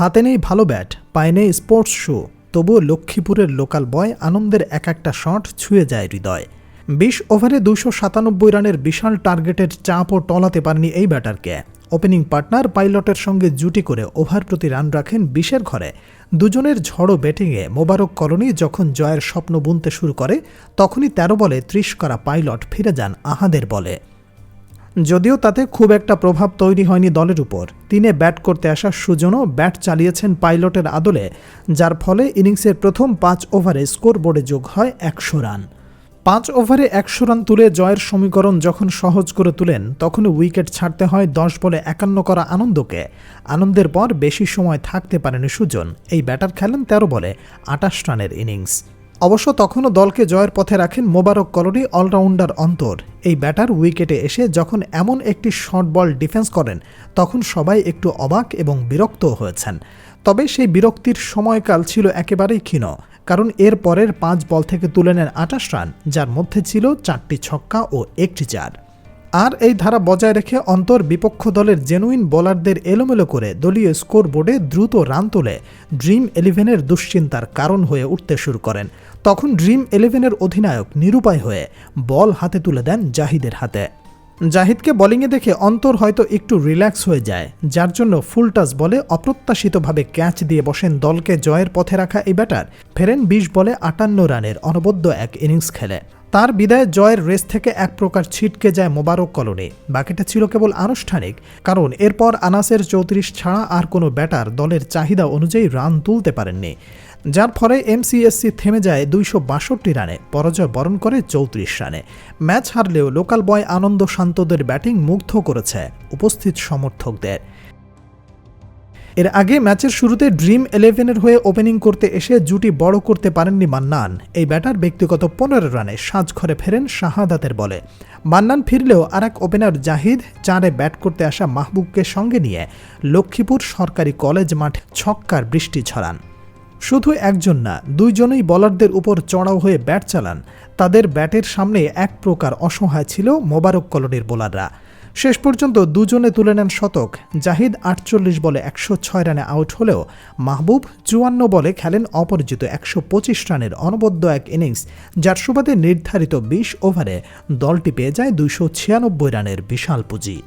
হাতে নেই ভালো ব্যাট, পায়ে নেই স্পোর্টস শু। তবুও লক্ষ্মীপুরের লোকাল বয় আনন্দের এক একটা শট ছুঁয়ে যায় হৃদয়। বিশ ওভারে দুশো সাতানব্বই রানের বিশাল টার্গেটের চাপও টলাতে পারেনি এই ব্যাটারকে। ওপেনিং পার্টনার পাইলটের সঙ্গে জুটি করে ওভার প্রতি রান রাখেন বিশের ঘরে। দুজনের ঝড়ো ব্যাটিংয়ে মোবারক কলোনি যখন জয়ের স্বপ্ন বুনতে শুরু করে, তখনই তেরো বলে ত্রিশ করা পাইলট ফিরে যান আহাদের বলে। যদিও তাতে খুব একটা প্রভাব তৈরি হয়নি দলের উপর। তিনে ব্যাট করতে আসা সুজনও ব্যাট চালিয়েছেন পাইলটের আদলে, যার ফলে ইনিংসের প্রথম পাঁচ ওভারে স্কোরবোর্ডে যোগ হয় একশো রান। পাঁচ ওভারে একশো রান তুলে জয়ের সমীকরণ যখন সহজ করে তুলেন তখন উইকেট ছাড়তে হয় দশ বলে একান্ন করা আনন্দকে। আনন্দের পর বেশি সময় থাকতে পারেনি সুজন। এই ব্যাটার খেলেন তেরো বলে আটাশ রানের ইনিংস। অবশ্য তখনও দলকে জয়ের পথে রাখেন মোবারক কলোনি অলরাউন্ডার অন্তর। এই ব্যাটার উইকেটে এসে যখন এমন একটি শর্ট বল ডিফেন্স করেন, তখন সবাই একটু অবাক এবং বিরক্ত হয়েছেন। তবে সেই বিরক্তির সময়কাল ছিল একেবারেই ক্ষীণ, কারণ এর পরের পাঁচ বল থেকে তুলে নেন আটাশ রান, যার মধ্যে ছিল চারটি ছক্কা ও একটি চার। আর এই ধারা বজায় রেখে অন্তর বিপক্ষ দলের জেনুইন বোলারদের এলোমেলো করে দলীয় স্কোর বোর্ডে দ্রুত রান তুলে। ড্রিম ইলেভেনের দুশ্চিন্তার কারণ হয়ে উঠতে শুরু করেন। তখন ড্রিম ইলেভেনের অধিনায়ক নিরুপায় হয়ে বল হাতে তুলে দেন জাহিদের হাতে। জাহিদকে বোলিংয়ে দেখে অন্তর হয়তো একটু রিল্যাক্স হয়ে যায়, যার জন্য ফুল টাচ বলে অপ্রত্যাশিতভাবে ক্যাচ দিয়ে বসেন দলকে জয়ের পথে রাখা এই ব্যাটার ফেরেন বিশ বলে আটান্ন রানের অনবদ্য এক ইনিংস খেলে। তার বিদায় জয়ের রেস থেকে এক প্রকার ছিটকে যায় মোবারক কলোনি। বাকিটা ছিল কেবল আনুষ্ঠানিক, কারণ এরপর আনাসের চৌত্রিশ ছাড়া আর কোনো ব্যাটার দলের চাহিদা অনুযায়ী রান তুলতে পারেননি। যার ফলে এমসিএসসি থেমে যায় দুইশো বাষট্টি রানে, পরাজয় বরণ করে চৌত্রিশ রানে। ম্যাচ হারলেও লোকাল বয় আনন্দ শান্তদের ব্যাটিং মুগ্ধ করেছে উপস্থিত সমর্থকদের। এর আগে ম্যাচের শুরুতে ড্রিম ইলেভেনের হয়ে ওপেনিং করতে এসে জুটি বড় করতে পারেননি মান্নান। এই ব্যাটার ব্যক্তিগত পনেরো রানে সাজঘরে ফেরেন শাহাদাতের বলে। মান্নান ফিরলেও আর এক ওপেনার জাহিদ চারে ব্যাট করতে আসা মাহবুবকে সঙ্গে নিয়ে লক্ষ্মীপুর সরকারি কলেজ মাঠে ছক্কার বৃষ্টি ছড়ান। শুধু একজন না, দুইজনেই বলারদের উপর চড়াও হয়ে ব্যাট চালান। তাদের ব্যাটের সামনে এক প্রকার অসহায় ছিল মোবারক কলোনির বোলাররা। শেষ পর্যন্ত দুজনে তুলে নেন শতক। জাহিদ আটচল্লিশ বলে একশো ছয় রানে আউট হলেও মাহবুব চুয়ান্ন বলে খেলেন অপরাজিত একশো পঁচিশ রানের অনবদ্য এক ইনিংস, যার সুবাদে নির্ধারিত বিশ ওভারে দলটি পেয়ে যায় দুইশো ছিয়ানব্বই রানের বিশাল পুঁজি।